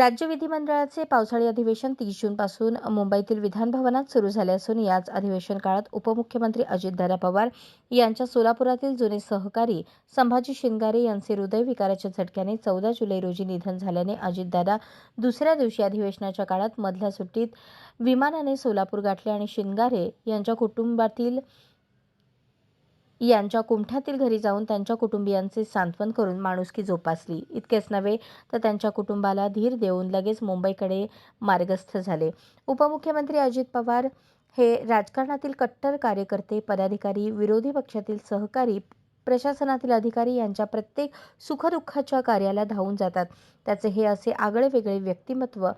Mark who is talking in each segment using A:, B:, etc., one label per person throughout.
A: राज्य विधिमंडळाचे पावसाळी अधिवेशन तीस जूनपासून मुंबईतील विधानभवनात सुरू झाले असून याच अधिवेशन काळात उपमुख्यमंत्री अजितदादा पवार यांच्या सोलापुरातील जुने सहकारी संभाजी शिंगारे यांचे हृदयविकाराच्या झटक्याने चौदा जुलै रोजी निधन झाल्याने अजितदादा दुसऱ्या दिवशी अधिवेशनाच्या काळात मधल्या सुट्टीत विमानाने सोलापूर गाठले आणि शिंगारे यांच्या कुटुंबातील यांच्या कुमठ्यातील घरी जाऊन त्यांच्या कुटुंबियांचे सांत्वन करून माणुसकी जोपासली. इतकेच नव्हे तर त्यांच्या कुटुंबाला धीर देऊन लगेच मुंबईकडे मार्गस्थ झाले. उपमुख्यमंत्री अजित पवार हे राजकारणातील कट्टर कार्यकर्ते पदाधिकारी विरोधी पक्षातील सहकारी प्रशासनातील अधिकारी यांच्या प्रत्येक सुखदुःखाच्या कार्याला धावून जातात. त्याचे हे असे आगळे वेगळे व्यक्तिमत्व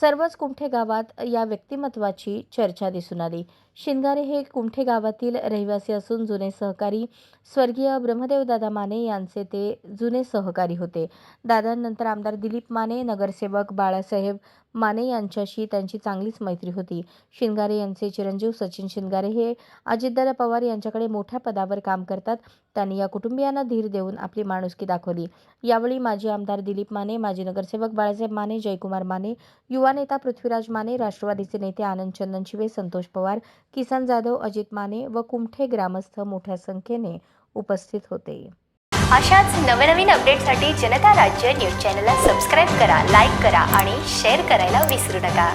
A: सर्वच कुमठे गावात या व्यक्तिमत्वाची चर्चा दिसून आली. शिंगारे हे कुमठे गावातील रहिवासी असून जुने सहकारी स्वर्गीय ब्रह्मदेवदादा माने यांचे ते जुने सहकारी होते. दादांनंतर आमदार दिलीप माने नगरसेवक बाळासाहेब माने यांच्याशी त्यांची चांगलीच मैत्री होती. शिंगारे यांचे चिरंजीव सचिन शिंगारे हे अजितदादा पवार यांच्याकडे मोठ्या पदावर काम करतात. त्यांनी या कुटुंबियांना धीर देऊन आपली माणुसकी दाखवली. यावेळी माजी आमदार दिलीप माने माजी नगरसेवक बाळासाहेब माने जयकुमार माने युवा नेता पृथ्वीराज माने राष्ट्रवादीचे नेते आनंद चंदन शिवे संतोष पवार किसन जाधव अजित माने व कुमठे ग्रामस्थ मोठ्या संख्येने उपस्थित होते.
B: अशाच नवनवीन अपडेटसाठी जनता राज्य न्यूज चॅनलला सबस्क्राईब करा लाईक करा आणि शेअर करायला विसरू नका.